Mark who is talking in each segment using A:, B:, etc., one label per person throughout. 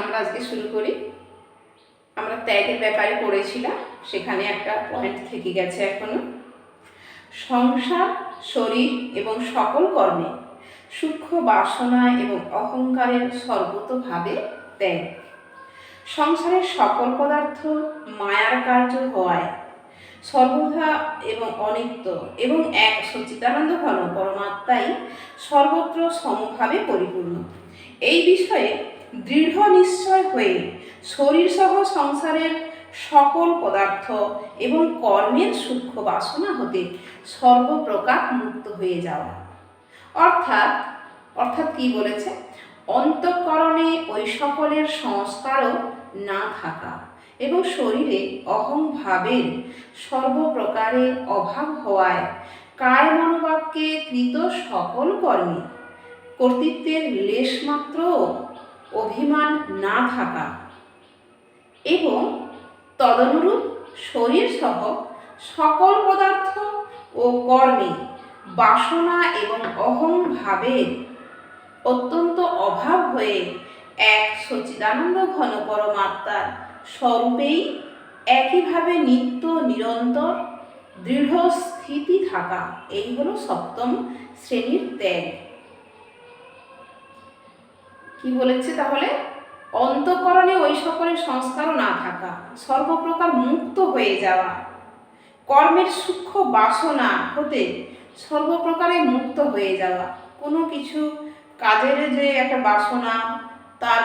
A: আমরা আজকে শুরু করি। আমরা ত্যাগের ব্যাপারে পড়েছিলাম, সেখানে একটা পয়েন্ট থেকে গেছে এখনও। সংসার, শরীর এবং সকল কর্মে সূক্ষ্ম বাসনা এবং অহংকারের সর্বতভাবে ত্যাগ। সংসারের সকল পদার্থ মায়ার কার্য হওয়ায় সর্বদা এবং অনিত্য এবং এক সচিতানন্দ ঘন পরমাত্মাই সর্বত্র সমভাবে পরিপূর্ণ। এই বিষয়ে দৃঢ় নিশ্চয় হয়ে শরীরসহ সংসারের সকল পদার্থ এবং কর্মের সূক্ষ্ম বাসনা হতে সর্বপ্রকার মুক্ত হয়ে যাওয়া। অর্থাৎ অর্থাৎ কি বলেছে? অন্তঃকরণে ওই সকলের সংস্কারও না থাকা এবং শরীরে অহংভাবের সর্বপ্রকারে অভাব হওয়ায় কায় মনোবাক্যে কৃত সকল কর্মে কর্তৃত্বের লেশমাত্র অভিমান না থাকা এবং তদনুরূপ শরীর সহ সকল পদার্থ ও কর্মে বাসনা এবং অহংভাবের অত্যন্ত অভাব হয়ে এক সচিদানন্দ ঘন পরমাত্মার স্বরূপেই একইভাবে নিত্য নিরন্তর দৃঢ় স্থিতি থাকা। এই হলো সপ্তম শ্রেণির ত্যাগ। কি বলেছে তাহলে? অন্তঃকরণে ওই সকলের সংস্কারও না থাকা, সর্বপ্রকার মুক্ত হয়ে যাওয়া, কর্মের সূক্ষ্ম বাসনা হতে সর্বপ্রকারে মুক্ত হয়ে যাওয়া। কোনো কিছু কাজের যে একটা বাসনা, তার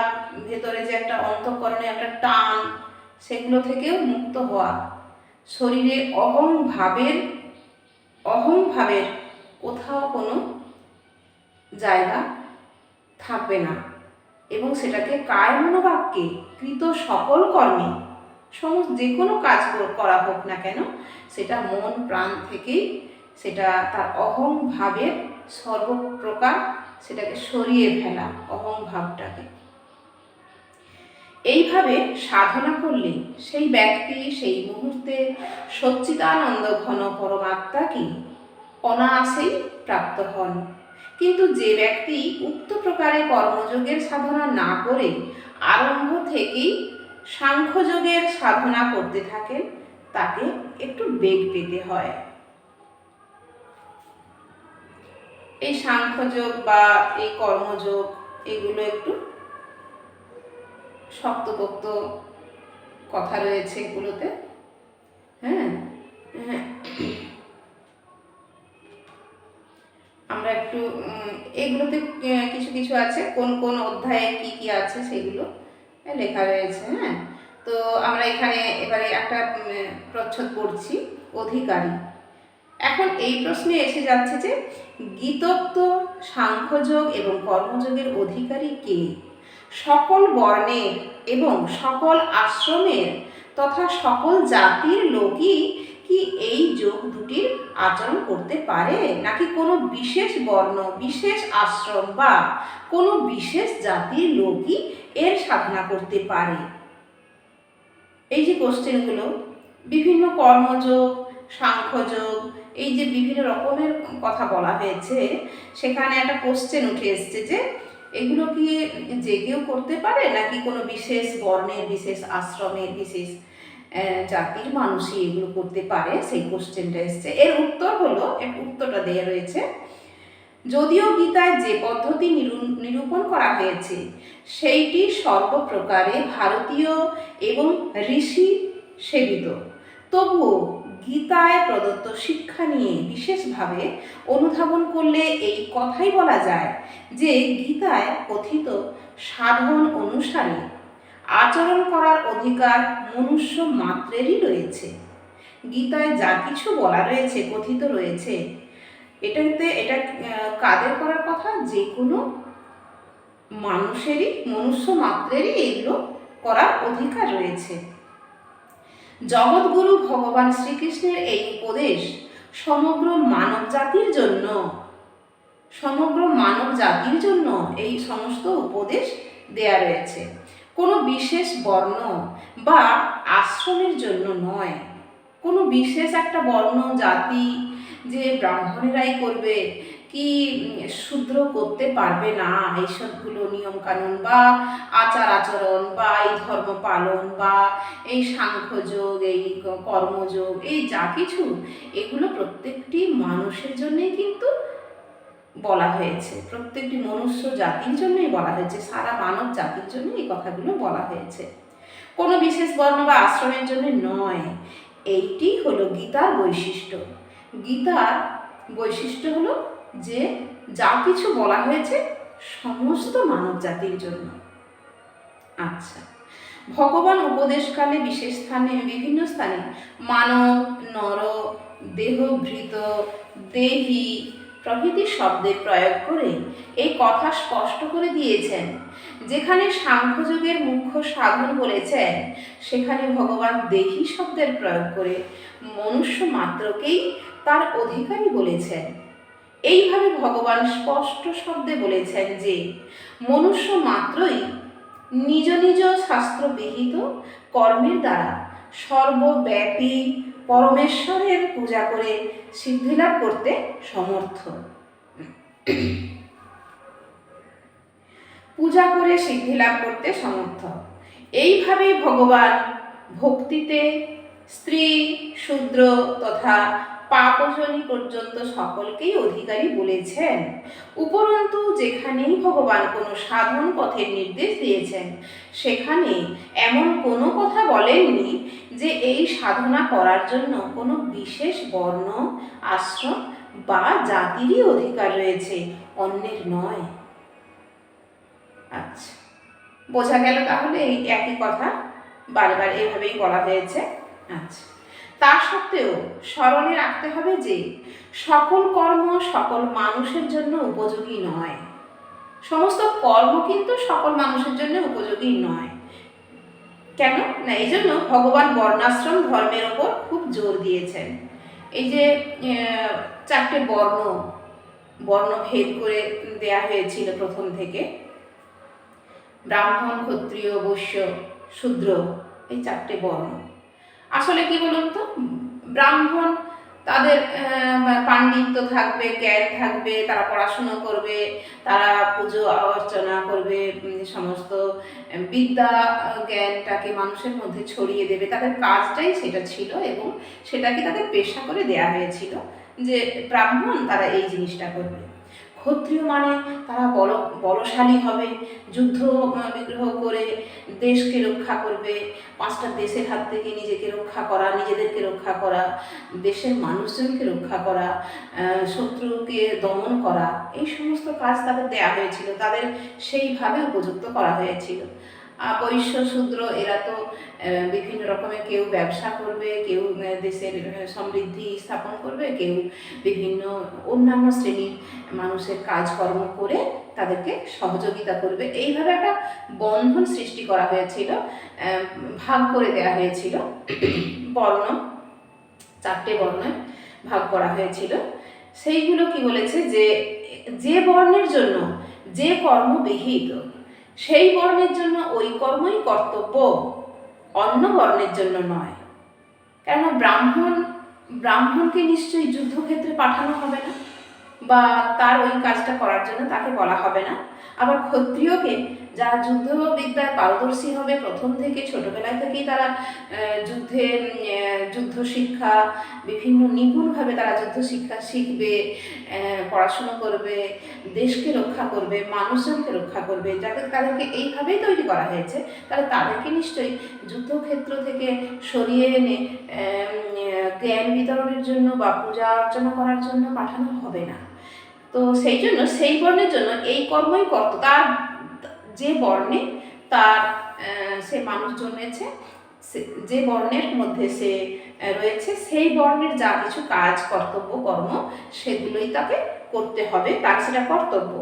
A: ভেতরে যে একটা অন্তঃকরণে একটা টান, সেগুলো থেকেও মুক্ত হওয়া। শরীরে অহংভাবের অহংভাবের কোথাও কোনো জায়গা থাকবে না। এবং সেটাকে কায় মনোবাক্যে কৃত সকল কর্মে, সমস্ত যে কোনো কাজ করা হোক না কেন, সেটা মন, প্রাণ থেকেই, সেটা তার অহংভাবের সর্বপ্রকার সেটাকে সরিয়ে ফেলা অহংভাবটাকে এইভাবে সাধনা করলে সেই ব্যক্তি, সেই মুহূর্তে সচ্চিদানন্দ ঘন পরমাত্মাকে অনায়াসেই প্রাপ্ত হন। কিন্তু যে ব্যক্তি উক্ত প্রকারে কর্মযোগের সাধনা না করে আরম্ভ থেকেই সাংখ্যযোগের সাধনা করতে থাকেন, তাকে একটু বেগ পেতে হয়। এই সাংখ্যযোগ বা এই কর্মযোগ এগুলো একটু শক্তপোক্ত কথা রয়েছে এগুলোতে। হ্যাঁ? হ্যাঁ। একটু এগুলোতে কিছু কিছু আছে। কোন কোন অধ্যায়ে কি কি আছে সেগুলো লেখা রয়েছে হ্যাঁ। তো আমরা এখানে এবারে একটা প্রচ্ছদ পড়ছি, অধিকারী। এখন এই প্রশ্নে এসে যাচ্ছে যে গীতোক্ত সাংখ্যযোগ এবং কর্মযোগের অধিকারী কে? সকল বর্ণের এবং সকল আশ্রমের তথা সকল জাতির লোকই কি এই যোগ দুটির আচরণ করতে পারে? নাকি কোনো বিশেষ বর্ণ, বিশেষ আশ্রম বা কোনো বিশেষ জাতির লোকই এর সাধনা করতে পারে? এই যে কোশ্চেনগুলো বিভিন্ন কর্মযোগ, সাংখ্যযোগ, এই যে বিভিন্ন রকমের কথা বলা হয়েছে, সেখানে একটা কোশ্চেন উঠে এসছে যে, এগুলো কি যে কেউ করতে পারে? নাকি কোনো বিশেষ বর্ণের, বিশেষ আশ্রমের, বিশেষ জাতির মানুষই এগুলো করতে পারে, সেই কোশ্চেনটা এসছে। এর উত্তর হলো, এর উত্তরটা দেওয়া রয়েছে, যদিও গীতায় যে পদ্ধতি নিরু- নিরূপণ করা হয়েছে, সেইটি সর্বপ্রকারে ভারতীয় এবং ঋষি সেবিত। তবুও গীতায় প্রদত্ত শিক্ষা নিয়ে বিশেষভাবে অনুধাবন করলে এই কথাই বলা যায় যে গীতায় কথিত সাধন অনুসারে আচরণ করার অধিকার মনুষ্য মাত্রেরই রয়েছে। গীতায় যা কিছু বলা রয়েছে, কথিত রয়েছে, এটাতে এটা কাদের করার কথা? যে কোনো মানুষেরই, মনুষ্য মাত্রেরই এগুলো করার অধিকার রয়েছে। জগৎগুরু ভগবান শ্রীকৃষ্ণের এই উপদেশ সমগ্র মানব জাতির জন্য, সমগ্র মানব জাতির জন্য এই সমস্ত উপদেশ দেয়া রয়েছে। কোনো বিশেষ বর্ণ বা আশ্রমের জন্য নয়। কোনো বিশেষ একটা বর্ণ, জাতি যে ব্রাহ্মণেরাই করবে কি শুদ্র করতে পারবে না এইসবগুলো নিয়মকানুন বা আচার আচরণ বা এই ধর্ম পালন বা এই সাংখ্যযোগ, এই কর্মযোগ, এই যা কিছু, এগুলো প্রত্যেকটি মানুষের জন্যই কিন্তু বলা হয়েছে। প্রত্যেকটি মনুষ্য জাতির জন্যই বলা হয়েছে, সারা মানব জাতির জন্য এই কথাগুলো বলা হয়েছে। কোনো বিশেষ বর্ণ বা আশ্রমের জন্য নয়। এইটি হলো গীতার বৈশিষ্ট্য। গীতার বৈশিষ্ট্য হলো যে যা কিছু বলা হয়েছে সমস্ত মানব জাতির জন্য। আচ্ছা ভগবান উপদেশকালে বিশেষ স্থানে, বিভিন্ন স্থানে মানব, নর দেহভৃত দেহি প্রভৃতি শব্দের প্রয়োগ করে এই কথা স্পষ্ট করে দিয়েছেন। যেখানে সাংখ্যযোগের মুখ্য সাধন বলেছেন, সেখানে ভগবান দেহি শব্দের প্রয়োগ করে মনুষ্য মাত্রকেই তার অধিকারী বলেছেন। এইভাবে ভগবান স্পষ্ট শব্দে বলেছেন যে, মনুষ্য মাত্রই নিজ নিজ শাস্ত্রবিহিত কর্মের দ্বারা সর্বব্যাপী পরমেশ্বরের পূজা করে সিদ্ধিলাভ করতে সমর্থ। পূজা করে সিদ্ধিলাভ করতে সমর্থ। এইভাবে ভগবান ভক্তিতে স্ত্রী, শূদ্র তথা পাপজনী পর্যন্ত সকলকেই অধিকারী বলেছেন। উপরন্তু যেখানেই ভগবান কোনো সাধন পথের নির্দেশ দিয়েছেন, সেখানে এমন কোনো কথা বলেননি যে এই সাধনা করার জন্য কোনো বিশেষ বর্ণ, আশ্রম বা জাতিরই অধিকার রয়েছে, অন্যের নয়। আচ্ছা বোঝা গেল তাহলে এই একই কথা বারবার এভাবেই বলা হয়েছে? আচ্ছা। তা সত্ত্বেও স্মরণে রাখতে হবে যে সকল কর্ম সকল মানুষের জন্য উপযোগী নয়। সমস্ত কর্ম কিন্তু সকল মানুষের জন্য উপযোগী নয়। কেন? না, এই জন্য ভগবান বর্ণাশ্রম ধর্মের ওপর খুব জোর দিয়েছেন। এই যে চারটে বর্ণ বর্ণ ভেদ করে দেয়া হয়েছিল প্রথম থেকে। ব্রাহ্মণ, ক্ষত্রিয়, বৈশ্য, শূদ্র, এই চারটে বর্ণ। আসলে কি বলুন তো, ব্রাহ্মণ তাদের পাণ্ডিত্য থাকবে, জ্ঞান থাকবে, তারা পড়াশুনো করবে, তারা পুজো অর্চনা করবে সমস্ত বিদ্যা জ্ঞানটাকে মানুষের মধ্যে ছড়িয়ে দেবে। তাদের কাজটাই সেটা ছিল এবং সেটাকে তাদের পেশা করে দেয়া হয়েছিল যে ব্রাহ্মণ তারা এই জিনিসটা করবে। ক্ষত্রিয় মানে তারা বল, বলশালী হবে, যুদ্ধ বিগ্রহ করে দেশকে রক্ষা করবে, পাঁচটা দেশের হাত থেকে নিজেকে রক্ষা করা, নিজেদেরকে রক্ষা করা, দেশের মানুষজনকে রক্ষা করা শত্রুকে দমন করা, এই সমস্ত কাজ তাদের দেয়া হয়েছিল, তাদের সেইভাবে উপযুক্ত করা হয়েছিল। বৈশ্য শূদ্র এরা তো বিভিন্ন রকমের কেউ ব্যবসা করবে, কেউ দেশের সমৃদ্ধি স্থাপন করবে, কেউ বিভিন্ন অন্যান্য শ্রেণির মানুষের কাজকর্ম করে তাদেরকে সহযোগিতা করবে। এইভাবে একটা বন্ধন সৃষ্টি করা হয়েছিল ভাগ করে দেওয়া হয়েছিল। বর্ণ, চারটে বর্ণে ভাগ করা হয়েছিল। সেইগুলো কি বলেছে যে যে বর্ণের জন্য যে কর্ম বিহিত সেই বর্ণের জন্য ওই কর্মই কর্তব্য, অন্য বর্ণের জন্য নয়। কেন ব্রাহ্মণ, ব্রাহ্মণকে নিশ্চয়ই যুদ্ধক্ষেত্রে পাঠানো হবে না, বা তার ওই কাজটা করার জন্য তাকে বলা হবে না। আবার ক্ষত্রিয়কে যারা যুদ্ধ বিদ্যায় পারদর্শী হবে। প্রথম থেকে ছোটবেলা থেকেই তারা যুদ্ধে যুদ্ধ শিক্ষা, বিভিন্ন নিপুণভাবে তারা যুদ্ধ শিক্ষা শিখবে পড়াশুনো করবে, দেশকে রক্ষা করবে, মানুষজনকে রক্ষা করবে। যাতে তাদেরকে এইভাবেই তৈরি করা হয়েছে, তাহলে তাদেরকে নিশ্চয়ই যুদ্ধক্ষেত্র থেকে সরিয়ে এনে জ্ঞান বিতরণের জন্য বা পূজা অর্চনা করার জন্য পাঠানো হবে না। তো সেই জন্য, সেই বর্ণের জন্য এই কর্মই কর্ত, তার যে বর্ণে তার সে মানুষ জন্মেছে যে বর্ণের মধ্যে সে রয়েছে, সেই বর্ণের যা কিছু কাজ, কর্তব্য, কর্ম, সেগুলোই তাকে করতে হবে, তার সেটা কর্তব্য।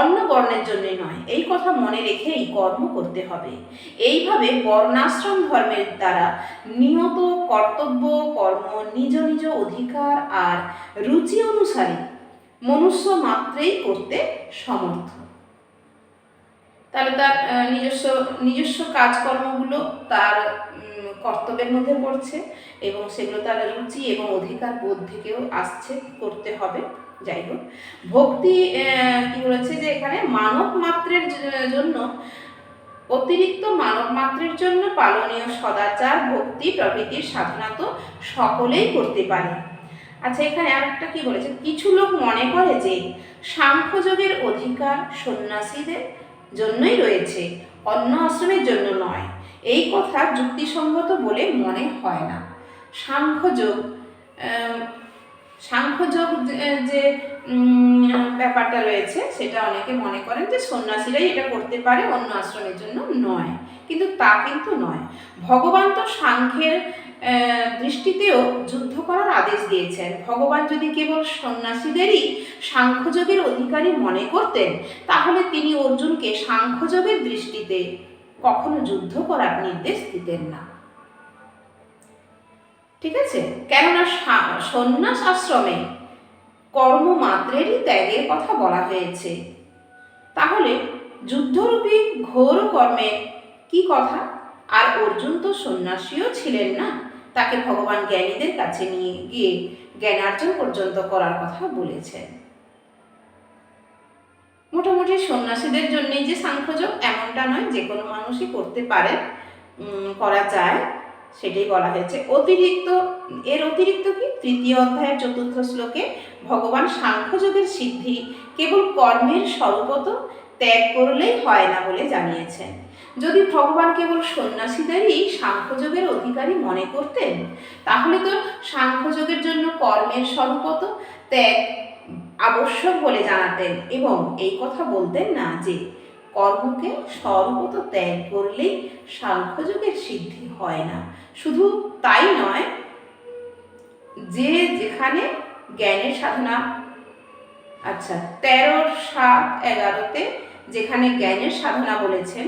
A: অন্য বর্ণের জন্যই নয়, এই কথা মনে রেখেই কর্ম করতে হবে। এইভাবে বর্ণাশ্রম ধর্মের দ্বারা নিয়ত, কর্তব্য, কর্ম, নিজ নিজ অধিকার আর রুচি অনুসারে মনুষ্য মাত্রেই করতে সমর্থ। তাহলে তার নিজস্ব নিজস্ব কাজকর্মগুলো তার কর্তব্যের মধ্যে পড়ছে এবং সেগুলো তার রুচি এবং অধিকার বোধ থেকেও আসছে, করতে হবে, যাই হোক। ভক্তি কি বলেছে যে এখানে মানব মাত্রের জন্য, অতিরিক্ত মানব মাত্রের জন্য পালনীয় সদাচার, ভক্তি, প্রভৃতির সাধনা তো সকলেই করতে পারে। আচ্ছা এখানে আর একটা কি বলেছে? কিছু লোক মনে করে যে সাংখ্যযোগের অধিকার সন্ন্যাসীদের জন্যই রয়েছে, অন্য আশ্রমের জন্য নয়। এই কথা যুক্তিসঙ্গত বলে মনে হয় না। সাংখ্যযোগ সাংখ্যযোগ যে- ব্যাপারটা রয়েছে, সেটা অনেকে মনে করেন যে সন্ন্যাসীরাই এটা করতে পারে অন্য আশ্রমের জন্য নয়। কিন্তু তা কিন্তু নয়। ভগবান তো সাংখ্যের দৃষ্টিতেও যুদ্ধ করার আদেশ দিয়েছেন। ভগবান যদি কেবল সন্ন্যাসীদেরই সাংখ্যযোগের অধিকারী মনে করতেন, তাহলে তিনি অর্জুনকে সাংখ্যযোগের দৃষ্টিতে কখনো যুদ্ধ করার নির্দেশ দিতেন না। ঠিক আছে? কেননা সন্ন্যাস আশ্রমে কর্মমাত্রেরই ত্যাগের কথা বলা হয়েছে। তাহলে যুদ্ধরূপী ঘোর কর্মে কি কথা? আর অর্জুন তো সন্ন্যাসীও ছিলেন না। তাকে ভগবান জ্ঞানীদের কাছে নিয়ে গিয়ে জ্ঞানার্জন পর্যন্ত করার কথা বলেছেন। মোটামুটি সন্ন্যাসীদের জন্যই যে সাংখ্যযোগ এমনটা নয়, যে কোনো মানুষই করতে পারে করা যায়, সেটাই বলা হয়েছে। অতিরিক্ত, এর অতিরিক্ত কি? তৃতীয় অধ্যায়ের চতুর্থ শ্লোকে ভগবান সাংখ্যযোগের সিদ্ধি কেবল কর্মের স্বরূপত ত্যাগ করলেই হয় না বলে জানিয়েছেন। যদি ভগবান কেবল সন্ন্যাসীদেরই সাংখ্যযোগের অধিকারী মনে করতেন, তাহলে তো সাংখ্যযোগের জন্য কর্মের স্বরূপত ত্যাগ আবশ্যক বলে জানাতেন এবং এই কথা বলতেন না যে কর্মকে স্বরূপত ত্যাগ করলেই সাংখ্যযোগের সিদ্ধি হয় না। শুধু তাই নয়, যে যেখানে জ্ঞানের সাধনা আচ্ছা তেরো সাত এগারোতে যেখানে জ্ঞানের সাধনা বলেছেন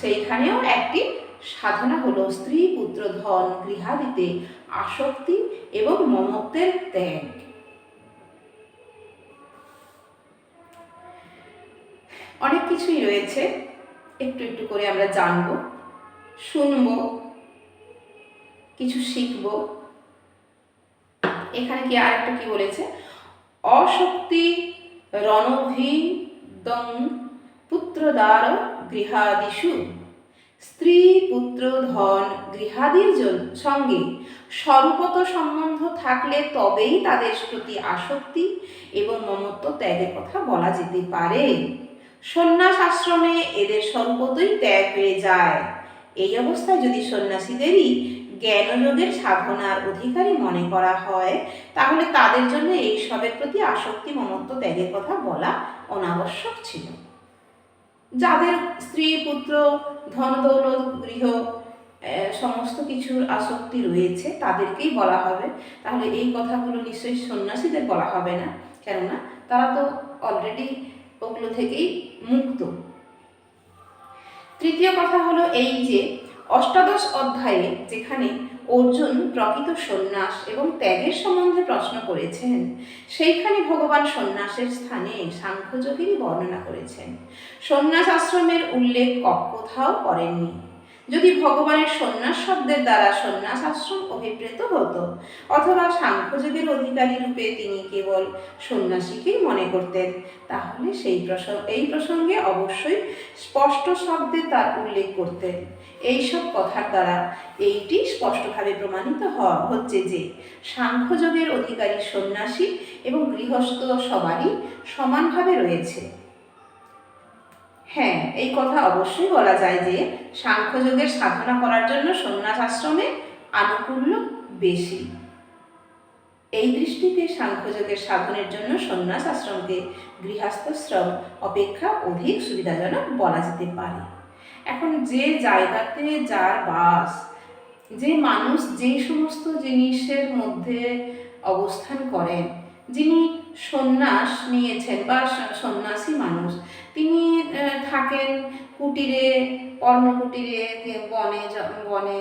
A: সেইখানেও একটি সাধনা হলো, স্ত্রী, পুত্র, ধন, গৃহাদিতে আসক্তি এবং মমত্বের ত্যাগ। অনেক কিছুই রয়েছে, একটু একটু করে আমরা জানব, শুনব, কিছু শিখব। এখানে কি আর একটা কি বলেছে? অশক্তি রণভিদং পুত্রদ্বার গৃহাদিষু। স্ত্রী পুত্র ধন গৃহাদির সঙ্গে স্বরূপত সম্বন্ধ থাকলে তবেই তাদের প্রতি আসক্তি এবং মমত্ব ত্যাগের কথা বলা যেতে পারে। সন্ন্যাস আশ্রমে এদের স্বরূপতই ত্যাগ হয়ে যায়। এই অবস্থায় যদি সন্ন্যাসীদেরই জ্ঞানযোগের সাধনার অধিকারী মনে করা হয়, তাহলে তাদের জন্য এই সবের প্রতি আসক্তি, মমত্ব ত্যাগের কথা বলা অনাবশ্যক ছিল। যাদের স্ত্রী, পুত্র, ধন দৌলত, গৃহ সমস্ত কিছুর আসক্তি রয়েছে, তাদেরকেই বলা হবে। তাহলে এই কথাগুলো নিশ্চয়ই সন্ন্যাসীদের বলা হবে না, কেননা তারা তো অলরেডি ওগুলো থেকেই মুক্ত। তৃতীয় কথা হলো এই যে অষ্টাদশ অধ্যায়ে যেখানে অর্জুন প্রকৃত সন্ন্যাস এবং ত্যাগের সম্বন্ধে প্রশ্ন করেছেন, সেইখানে ভগবান সন্ন্যাসের স্থানে সাংখ্যযোগেরই বর্ণনা করেছেন। সন্ন্যাস আশ্রমের উল্লেখ কোথাও করেননি। যদি ভগবানের সন্ন্যাস শব্দের দ্বারা সন্ন্যাস আশ্রম অভিপ্রেত হতো, অথবা সাংখ্যযোগের অধিকারী রূপে তিনি কেবল সন্ন্যাসীকেই মনে করতেন, তাহলে সেই প্রসঙ্গ এই প্রসঙ্গে অবশ্যই স্পষ্ট শব্দে তার উল্লেখ করতেন। এইসব কথার দ্বারা এইটি স্পষ্টভাবে প্রমাণিত হচ্ছে যে সাংখ্যযোগের অধিকারী সন্ন্যাসী এবং গৃহস্থ সবারই সমানভাবে রয়েছে। হ্যাঁ এই কথা অবশ্যই বলা যায় যে সাংখ্যযোগের সাধনা করার জন্য সন্ন্যাস আশ্রমে আনুকূল্য বেশি। এই দৃষ্টিতে সাংখ্যযোগের সাধনের জন্য সন্ন্যাস আশ্রমকে গৃহস্থশ্রম অপেক্ষা অধিক সুবিধাজনক বলা যেতে পারে। এখন যে জায়গাতে যার বাস, যে মানুষ যে সমস্ত জিনিসের মধ্যে অবস্থান করেন, যিনি সন্ন্যাস নিয়েছেন বা সন্ন্যাসী মানুষ তিনি থাকেন কুটিরে পর্ণকুটিরে কুটিরে বনে বনে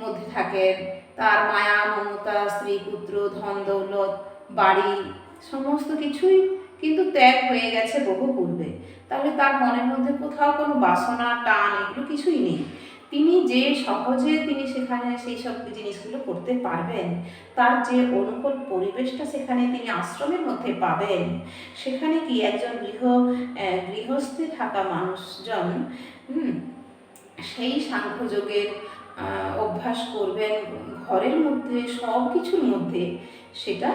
A: মধ্যে থাকেন। তার মায়া, মমতা স্ত্রী পুত্র ধন, দৌলত, বাড়ি সমস্ত কিছুই কিন্তু ত্যাগ হয়ে গেছে বহু পূর্বে। তাহলে তার মনের মধ্যে কোথাও কোনো বাসনা, টান এগুলো কিছুই নেই। তিনি যে সহজে তিনি সেখানে সেই সব জিনিসগুলো করতে পারবেন, তার যে অনুকূল পরিবেশটা সেখানে তিনি আশ্রমের মধ্যে পাবেন। সেখানে কি একজন গৃহ গৃহস্থে থাকা মানুষজন সেই সাংখ্যযোগের অভ্যাস করবেন, ঘরের মধ্যে সব কিছুর মধ্যে, সেটা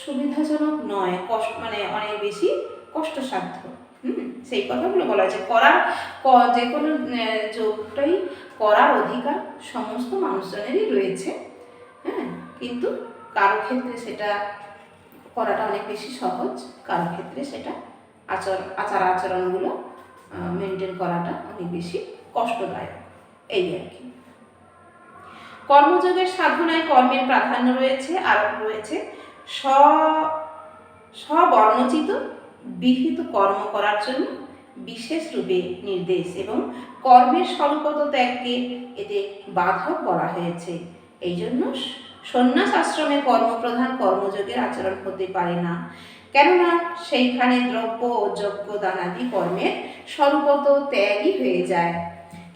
A: সুবিধাজনক নয় কষ্ট মানে অনেক বেশি কষ্টসাধ্য, হুম? সেই কথাগুলো বলা আছে করার যে কোনো যোগটাই করার অধিকার সমস্ত মানুষজনেরই রয়েছে হ্যাঁ? কিন্তু কারও ক্ষেত্রে সেটা করাটা অনেক বেশি সহজ, কারও ক্ষেত্রে সেটা আচর, আচার আচরণগুলো মেনটেন করাটা অনেক বেশি কষ্টদায়ক, এই আর কি। কর্মযোগের সাধনায় কর্মের প্রাধান্য রয়েছে আর রয়েছে, স্ব, স্ববর্ণচিত বিহিত কর্ম করার জন্য বিশেষ রূপে নির্দেশ এবং কর্মের স্বল্পত ত্যাগকে এতে বাধক বলা হয়েছে। এই জন্য সন্ন্যাস আশ্রমে কর্মপ্রধান কর্মযোগের আচরণ হতে পারে না। কেননা সেইখানে দ্রব্য ও যজ্ঞ দানাদি কর্মের স্বরূপত ত্যাগই হয়ে যায়।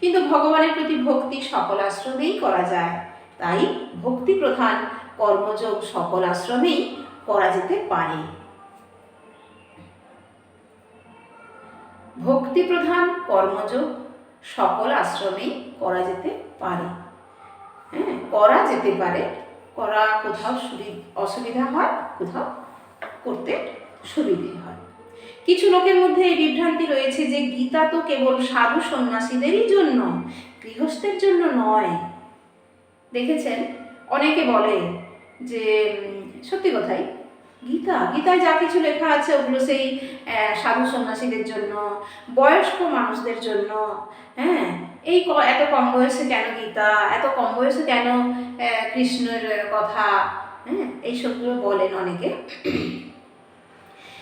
A: কিন্তু ভগবানের প্রতি ভক্তি সকল আশ্রমেই করা যায়। তাই ভক্তি প্রধান কর্মযোগ সকল আশ্রমেই করা যেতে পারে। ভক্তি প্রধান কর্মযোগ সকল আশ্রমেই করা যেতে পারে। হ্যাঁ করা যেতে পারে। করা কোথাও সুবি- অসুবিধা হয়, কোথাও করতে সুবিধে হয়। কিছু লোকের মধ্যে এই বিভ্রান্তি রয়েছে যে গীতা তো কেবল সাধু সন্ন্যাসীদেরই জন্য, গৃহস্থের জন্য নয়। দেখেছেন? অনেকে বলে যে সত্যি কথাই গীতা গীতায় যা কিছু লেখা আছে ওগুলো সেই সাধু সন্ন্যাসীদের জন্য বয়স্ক মানুষদের জন্য হ্যাঁ? এই এত কম বয়সে কেন গীতা এত কম বয়সে কেন কৃষ্ণের কথা হ্যাঁ? এইসবগুলো বলেন অনেকে।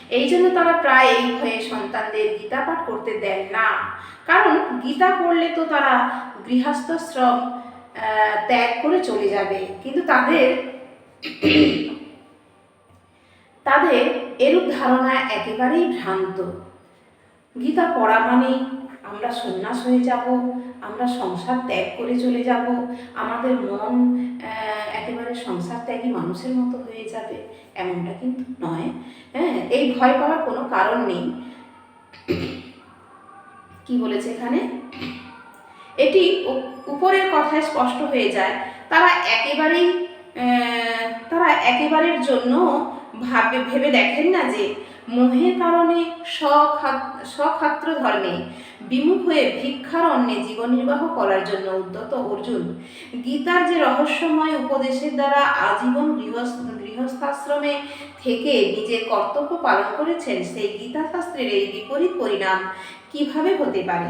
A: এই জন্য তারা প্রায় এই ভয়ে সন্তানদের গীতা পাঠ করতে দেন না। কারণ গীতা পড়লে তো তারা গৃহস্থশ্রম আহ, ত্যাগ করে চলে যাবে। কিন্তু তাদের তাদের এরূপ ধারণা একেবারেই ভ্রান্ত। গীতা পড়া মানেই আমরা সন্ন্যাস হয়ে যাব, আমরা সংসার ত্যাগ করে চলে যাব, আমাদের মন একেবারে সংসার ত্যাগী মানুষের মতো হয়ে যাবে, এমনটা কিন্তু নয়। হ্যাঁ এই ভয় পাওয়ার কোনো কারণ নেই। কি বলেছে এখানে? এটি উপরের কথায় স্পষ্ট হয়ে যায়, তারা একেবারেই তারা একেবারের জন্য ভাবে ভেবে দেখেন না যে মোহের কারণে স্বখাত- স্বক্ষাত্র ধর্মে বিমুখ হয়ে ভিক্ষার অন্নে জীবন নির্বাহ করার জন্য উদ্যত অর্জুন গীতার যে রহস্যময় উপদেশের দ্বারা আজীবন গৃহস্থ গৃহস্থাশ্রমে থেকে নিজের কর্তব্য পালন করেছেন সেই গীতাশাস্ত্রের এই বিপরীত পরিণাম কীভাবে হতে পারে?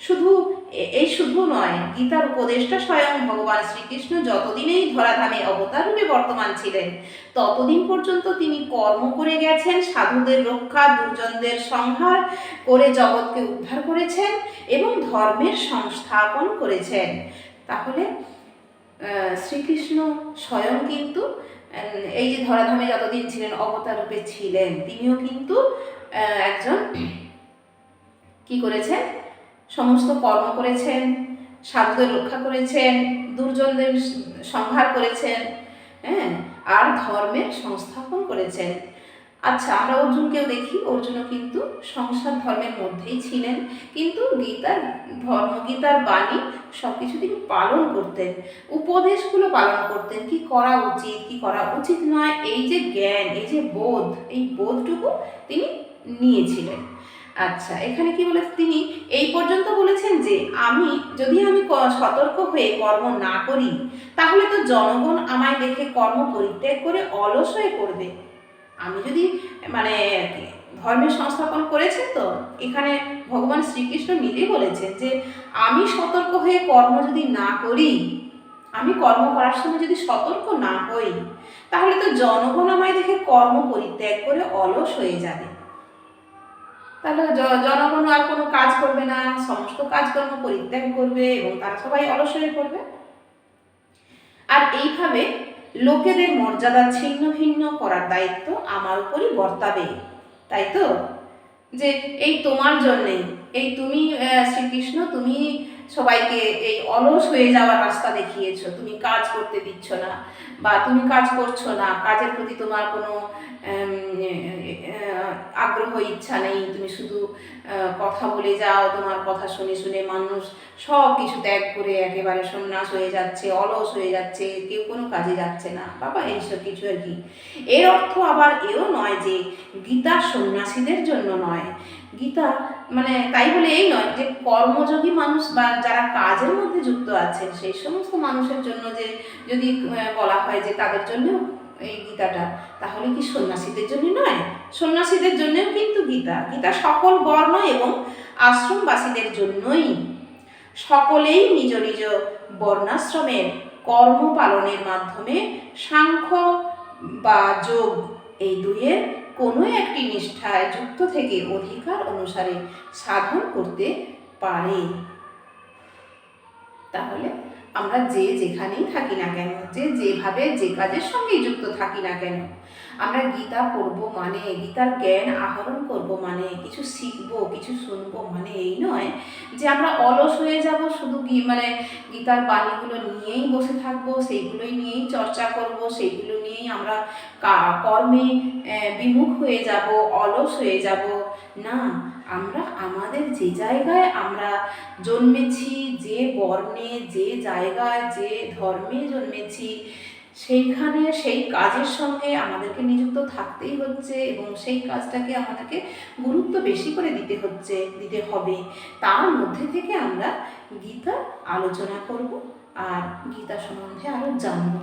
A: শুধু এই শুধু নয়। গীতার উপদেশটা স্বয়ং ভগবান শ্রীকৃষ্ণ যতদিন এই ধরাধামে অবতার রূপে বর্তমান ছিলেন, ততদিন পর্যন্ত তিনি কর্ম করে গেছেন, সাধুদের রক্ষা, দুর্জনদের সংহার করে জগৎকে উদ্ধার করেছেন এবং ধর্মের সংস্থাপন করেছেন। তাহলে শ্রীকৃষ্ণ স্বয়ং কিন্তু এই যে ধরাধামে যতদিন ছিলেন অবতার রূপে ছিলেন, তিনিও কিন্তু একজন কি করেছেন? সমস্ত কর্ম করেছেন, সাধুদের রক্ষা করেছেন, দুর্জনদের সংহার করেছেন হ্যাঁ আর ধর্মের সংস্থাপন করেছেন। আচ্ছা আমরা অর্জুনকেও দেখি, অর্জুনও কিন্তু সংসার ধর্মের মধ্যেই ছিলেন, কিন্তু গীতার ধর্ম, গীতার বাণী সব কিছু তিনি পালন করতেন, উপদেশগুলো পালন করতেন, কি করা উচিত, কি করা উচিত নয়, এই যে জ্ঞান, এই যে বোধ, এই বোধটুকু তিনি নিয়েছিলেন। আচ্ছা এখানে কি বলে তিনি? এই পর্যন্ত বলেছেন যে, আমি, যদি আমি সতর্ক হয়ে কর্ম না করি, তাহলে তো জনগণ আমায় দেখে কর্ম পরিত্যাগ করে অলস হয়ে পড়বে। আমি যদি মানে ধর্মের সংস্থাপন করেছেন তো, এখানে ভগবান শ্রীকৃষ্ণ নিজেই বলেছেন যে, আমি সতর্ক হয়ে কর্ম যদি না করি, আমি কর্ম করার সময় যদি সতর্ক না হই, তাহলে তো জনগণ আমায় দেখে কর্ম পরিত্যাগ করে অলস হয়ে যাবে। তাহলে জনগণ আর কোনো কাজ করবে না, সমস্ত কাজকর্ম পরিত্যাগ করবে এবং তারা সবাই অলস হয়ে পড়বে। আর এইভাবে লোকেদের মর্যাদা ছিন্ন ভিন্ন করার দায়িত্ব আমার উপরই বর্তাবে। তাই তো? যে এই তোমার জন্যেই, এই তুমি শ্রীকৃষ্ণ, তুমি সবাইকে এই অলস হয়ে যাওয়ার রাস্তা দেখিয়েছো। তুমি কাজ করতে দিচ্ছ না বা তুমি কাজ করছ না, কাজের প্রতি তোমার কোনো আগ্রহ, ইচ্ছা নেই, তুমি শুধু কথা বলে যাও, তোমার কথা শুনে শুনে মানুষ সব কিছু ত্যাগ করে একেবারে সন্ন্যাস হয়ে যাচ্ছে, অলস হয়ে যাচ্ছে, কেউ কোনো কাজে যাচ্ছে না। বাবা, এইসব কিছু আর কি? এর অর্থ আবার এও নয় যে গীতা সন্ন্যাসীদের জন্য নয়। গীতা মানে তাই বলে এই নয় যে কর্মযোগী মানুষ বা যারা কাজের মধ্যে যুক্ত আছেন, সেই সমস্ত মানুষের জন্য যে যদি বলা হয় যে তাদের জন্য এই গীতাটা, তাহলে কি সন্ন্যাসীদের জন্য নয়? সন্ন্যাসীদের জন্যও কিন্তু গীতা। গীতা সকল বর্ণ এবং আশ্রমবাসীদের জন্যই। সকলেই নিজ নিজ বর্ণাশ্রমের কর্ম পালনের মাধ্যমে সাংখ্য বা যোগ এই দুইয়ের কোনো একটি নিষ্ঠায় যুক্ত থেকে অধিকার অনুসারে সাধন করতে পারে। তাহলে আমরা যে যেখানেই থাকি না কেন, যে যেভাবে যে কাজের সঙ্গেই যুক্ত থাকি না কেন আমরা গীতা পড়ব মানে গীতার জ্ঞান আহরণ করব মানে কিছু শিখব, কিছু শুনব মানে এই নয় যে আমরা অলস হয়ে যাব শুধু মানে গীতার বাণীগুলো নিয়েই বসে থাকব, সেইগুলোই নিয়েই চর্চা করব, সেইগুলো নিয়েই আমরা কর্মে বিমুখ হয়ে যাব, অলস হয়ে যাব। না, আমরা আমাদের যে জায়গায় আমরা জন্মেছি, যে বর্ণে, যে জায়গায়, যে ধর্মে জন্মেছি সেইখানে সেই কাজের সঙ্গে আমাদেরকে নিযুক্ত থাকতেই হচ্ছে এবং সেই কাজটাকে আমাদেরকে গুরুত্ব বেশি করে দিতে হচ্ছে, দিতে হবে। তার মধ্যে থেকে আমরা গীতা আলোচনা করব আর গীতা সম্বন্ধে আরও জানব।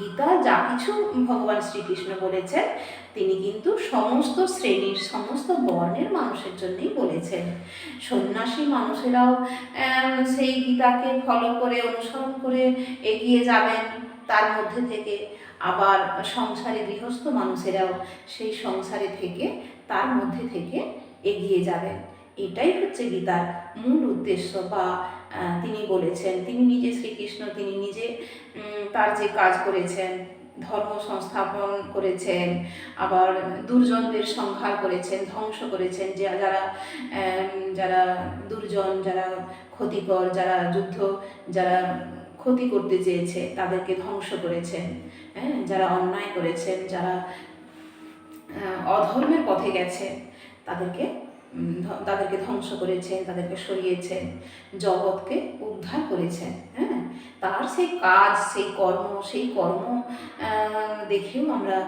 A: গীতা যা কিছু ভগবান শ্রীকৃষ্ণ বলেছেন, তিনি কিন্তু সমস্ত শ্রেণির, সমস্ত বর্ণের মানুষের জন্যই বলেছেন। সন্ন্যাসী মানুষেরাও সেই গীতাকে ফলো করে, অনুসরণ করে এগিয়ে যাবেন। তার মধ্যে থেকে আবার সংসারে গৃহস্থ মানুষেরাও সেই সংসারে থেকে তার মধ্যে থেকে এগিয়ে যাবেন। এটাই হচ্ছে গীতার মূল উদ্দেশ্য বা তিনি বলেছেন, তিনি নিজে শ্রীকৃষ্ণ, তিনি নিজে তার যে কাজ করেছেন, ধর্ম সংস্থাপন করেছেন, আবার দুর্জনদের সংহার করেছেন, ধ্বংস করেছেন, যে যারা যারা দুর্জন, যারা ক্ষতিকর, যারা যুদ্ধ, যারা ক্ষতি করতে চেয়েছে, তাদেরকে ধ্বংস করেছেন হ্যাঁ যারা অন্যায় করেছেন যারা অধর্মের পথে গেছে, তাদেরকে তাদেরকে ধ্বংস করেছেন তাদেরকে সরিয়েছেন জগৎকে উদ্ধার করেছেন হ্যাঁ তার সেই কাজ, সেই কর্ম সেই কর্ম দেখেও আমরা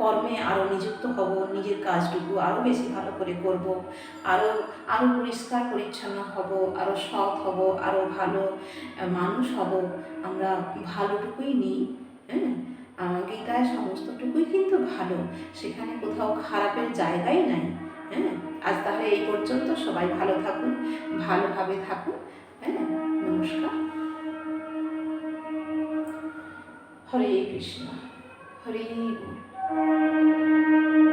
A: কর্মে আরও নিযুক্ত হব, নিজের কাজটুকু আরও বেশি ভালো করে করব আরও আরও পরিষ্কার পরিচ্ছন্ন হব আরও সৎ হব আরও ভালো মানুষ হব, আমরা ভালোটুকুই নিই হ্যাঁ? গীতায় সমস্তটুকুই কিন্তু ভালো, সেখানে কোথাও খারাপের জায়গাই নাই হ্যাঁ? আজ তাহলে এই পর্যন্ত সবাই ভালো থাকুন, ভালোভাবে থাকুন হ্যাঁ? নমস্কার। হরে কৃষ্ণ, হরে Música